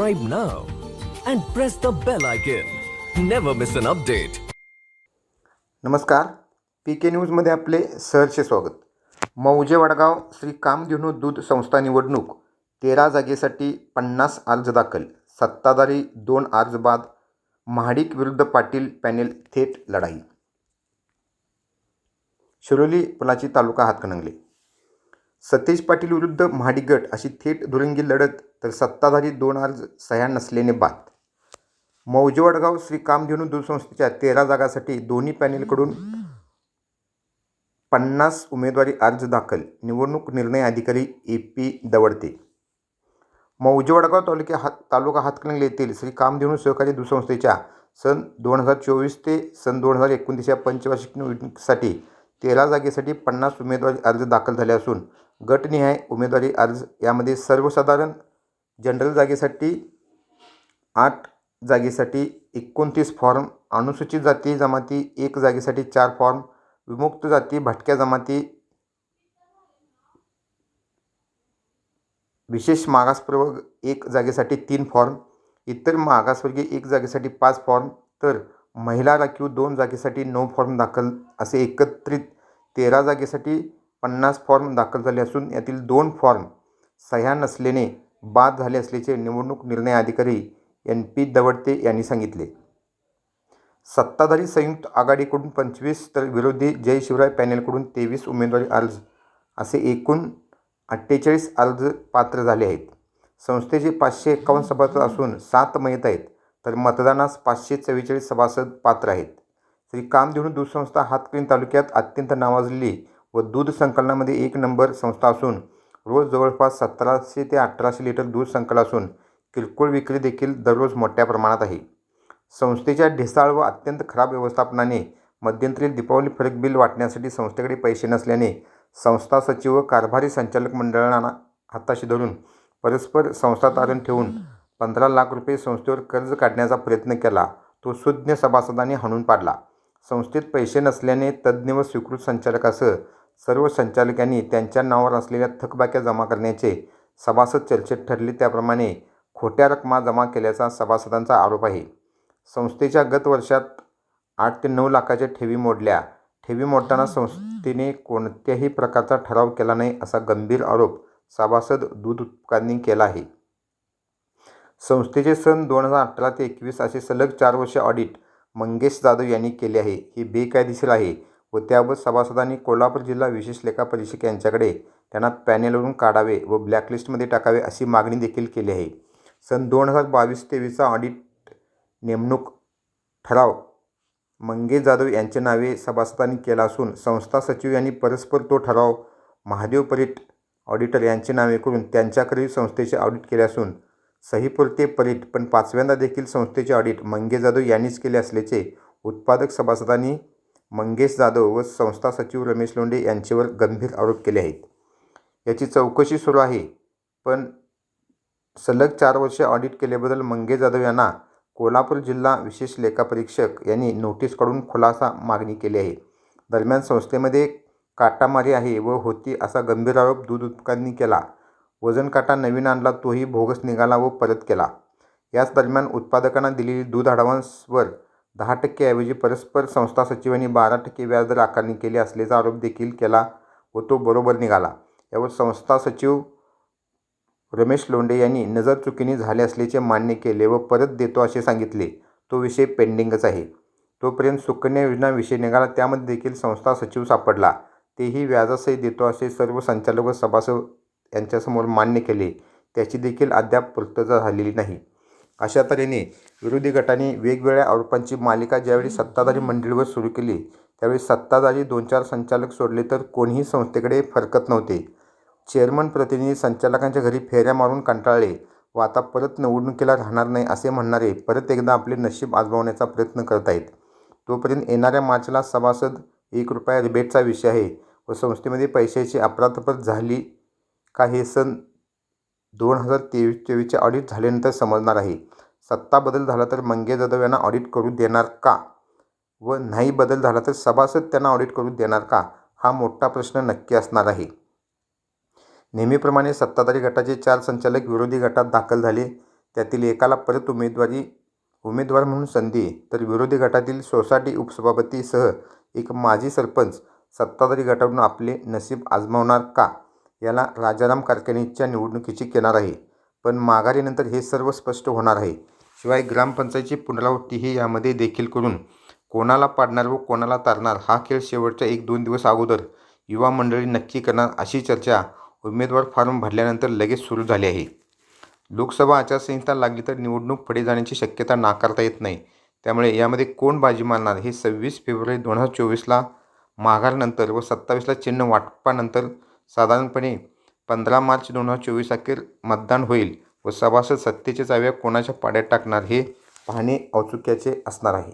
subscribe now and press the bell icon. Never miss an update. नमस्कार. P K न्यूजमध्ये आपले सहर्ष स्वागत. मौजे वडगाव श्री कामधेनू दूध संस्था निवडणूक तेरा जागेसाठी पन्नास अर्ज दाखल. सत्ताधारी दोन अर्ज बाद. महाडिक विरुद्ध पाटील पॅनेल थेट लढाई. शिरोली पुलाची तालुका हातकणंगले. सतेज पाटील विरुद्ध महाडिक अशी थेट दुरंगी लढत तर सत्ताधारी दोन अर्ज सह्या नसल्याने बाद. मौजे वडगाव श्री कामधेनू दूरसंस्थेच्या तेरा जागासाठी दोन्ही पॅनेलकडून पन्नास उमेदवारी अर्ज दाखल. निवडणूक निर्णय अधिकारी ए पी दवडते. मौजे वडगाव तालुक्या हात तालुका हातकणंगले येथील श्री कामधेनू सहकारी दूरसंस्थेच्या सन दोन हजार चोवीस ते सन दोन हजार एकोणतीस या पंचवार्षिक निवडणुकीसाठी तेरा जागेसाठी पन्नास उमेदवारी अर्ज दाखल झाले असून गटनिहाय उमेदवारी अर्ज यामध्ये सर्वसाधारण जनरल जागेसाठी आठ जागेसाठी एकोणतीस फॉर्म अनुसूचित जाती जमाती एक जागेसाठी चार फॉर्म विमुक्त जाती भटक्या जमाती विशेष मागासप्रवर्ग एक जागेसाठी तीन फॉर्म इतर मागासवर्गीय एक जागेसाठी पाच फॉर्म तर महिला राखीव दोन जागेसाठी नऊ फॉर्म दाखल असे एकत्रित तेरा जागेसाठी पन्नास फॉर्म दाखल झाले असून यातील दोन फॉर्म सह्या नसल्याने बाद झाले असल्याचे निवडणूक निर्णय अधिकारी एन पी दवडते यांनी सांगितले. सत्ताधारी संयुक्त आघाडीकडून पंचवीस तर विरोधी जय शिवराय पॅनेलकडून तेवीस उमेदवारी अर्ज असे एकूण अठ्ठेचाळीस अर्ज पात्र झाले आहेत. संस्थेचे पाचशे एकावन्न सभासद असून सात मयत आहेत. तर मतदानास पाचशे चव्वेचाळीस सभासद पात्र आहेत. श्री कामधेनू दूध संस्था हातकणी तालुक्यात अत्यंत नावाजलेली व दूध संकलनामध्ये एक नंबर संस्था असून रोज जवळपास सतराशे ते अठराशे लिटर दूध संकलन असून किरकोळ विक्री देखील दररोज मोठ्या प्रमाणात आहे. संस्थेच्या ढेसाळ व अत्यंत खराब व्यवस्थापनाने मध्यंतरी दीपावली फरक बिल वाटण्यासाठी संस्थेकडे पैसे नसल्याने संस्था सचिव व कारभारी संचालक मंडळांना हाताशी धरून परस्पर संस्था तारण ठेवून पंधरा लाख रुपये संस्थेवर कर्ज काढण्याचा प्रयत्न केला तो सुज्ञ सभासदांनी हाणून पाडला. संस्थेत पैसे नसल्याने तज्ज्ञ व स्वीकृत संचालकासह सर्व संचालकांनी त्यांच्या नावावर असलेल्या थकबाक्या जमा करण्याचे सभासद चर्चेत ठरले. त्याप्रमाणे खोट्या रकमा जमा केल्याचा सभासदांचा आरोप आहे. संस्थेच्या गत वर्षात आठ ते नऊ लाखाच्या ठेवी मोडल्या. ठेवी मोडताना संस्थेने कोणत्याही प्रकारचा ठराव केला नाही असा गंभीर आरोप सभासद दूध उत्पादनी केला आहे. संस्थेचे सन दोन हजार अठरा ते एकवीस असे सलग चार वर्ष ऑडिट मंगेश जाधव यांनी केले आहे. हे बेकायदेशीर आहे व त्यावर सभासदांनी कोल्हापूर जिल्हा विशेष लेखा परीक्षक यांच्याकडे त्यांना पॅनेलवरून काढावे व ब्लॅकलिस्टमध्ये टाकावे अशी मागणी देखील केली आहे. सन दोन हजार बावीस तेवीसचा ऑडिट नेमणूक ठराव मंगेश जाधव यांच्या नावे सभासदांनी केला असून संस्था सचिव यांनी परस्पर तो ठराव महादेव परीट ऑडिटर यांचे नावे करून त्यांच्याकडे संस्थेचे ऑडिट केले असून सहीपुरते परीट पण पाचव्यांदा देखील संस्थेचे ऑडिट मंगेश जाधव यांनीच केले असल्याचे उत्पादक सभासदांनी मंगेश जाधव व संस्था सचिव रमेश लोंढे यांच्यावर गंभीर आरोप केले आहेत. याची चौकशी सुरू आहे पण सलग चार वर्षे ऑडिट केल्याबद्दल मंगेश जाधव यांना कोल्हापूर जिल्हा विशेष लेखापरीक्षक यांनी नोटीस काढून खुलासा मागणी केली आहे. दरम्यान संस्थेमध्ये काटामारी आहे व होती असा गंभीर आरोप दूध उत्पादकांनी केला. वजन काटा नवीन आणला तोही भोगस निघाला व परत केला. याच दरम्यान उत्पादकांना दिलेली दूध ॲडव्हान्सवर दहा टक्केऐवजी परस्पर संस्था सचिवांनी बारा टक्के व्याजदर आकारणी केली असल्याचा आरोप देखील केला व तो बरोबर निघाला. यावर संस्था सचिव रमेश लोंढे यांनी नजर चुकीने झाले असल्याचे मान्य केले व परत देतो असे सांगितले. तो विषय पेंडिंगच आहे. तोपर्यंत सुकन्या योजना विषय निघाला त्यामध्ये देखील संस्था सचिव सापडला. तेही व्याजासही देतो असे सर्व संचालक व सभासद यांच्यासमोर मान्य केले त्याची देखील अद्याप पूर्तता झालेली नाही. अशा तऱ्हेने विरोधी गटाने वेगवेगळ्या आरोपांची मालिका ज्यावेळी सत्ताधारी मंडळीवर सुरू केली त्यावेळी सत्ताधारी दोन चार संचालक सोडले तर कोणीही संस्थेकडे फरकत नव्हते. चेअरमन प्रतिनिधी संचालकांच्या घरी फेऱ्या मारून कंटाळले व आता परत निवडणुकीला राहणार नाही असे म्हणणारे परत एकदा आपले नशीब आजमावण्याचा प्रयत्न करत आहेत. तोपर्यंत येणाऱ्या मार्चला सभासद एक रुपया रिबेटचा विषय आहे व संस्थेमध्ये पैशाची अपराधपत झाली का हे सन दोन हजार तेवीस चोवीसचे ऑडिट झाल्यानंतर समजणार आहे. सत्ता बदल झाला तर मंगेश जाधव यांना ऑडिट करू देणार का? व नाही बदल झाला तर सभासद त्यांना ऑडिट करू देणार का? हा मोठा प्रश्न नक्की असणार आहे. नेहमीप्रमाणे सत्ताधारी गटाचे चार संचालक विरोधी गटात दाखल झाले. त्यातील एकाला परत उमेदवारी उमेदवार म्हणून संधी तर विरोधी गटातील सोसायटी उपसभापतीसह एक माजी सरपंच सत्ताधारी गटावरून आपले नशीब आजमावणार का? याला राजाराम कारखानेच्या निवडणुकीची किनार आहे. पण माघारीनंतर हे सर्व स्पष्ट होणार आहे. शिवाय ग्रामपंचायतीची पुनरावृत्तीही यामध्ये देखील करून कोणाला पाडणार व कोणाला तारणार हा खेळ शेवटच्या एक दोन दिवस अगोदर युवा मंडळी नक्की करणार अशी चर्चा उमेदवार फॉर्म भरल्यानंतर लगेच सुरू झाली आहे. लोकसभा आचारसंहिता लागली तर निवडणूक पुढे जाण्याची शक्यता नाकारता येत नाही. त्यामुळे यामध्ये कोण बाजी मारणार हे सव्वीस फेब्रुवारी दोन हजार चोवीसला माघारनंतर व सत्तावीसला चिन्ह वाटपानंतर साधारणपणे पंधरा मार्च दोन हजार चोवीस अखेर मतदान होईल व सभासद सत्तेच्या चाव्या कोणाच्या पाड्यात टाकणार हे पाहणे औत्सुक्याचे असणार आहे.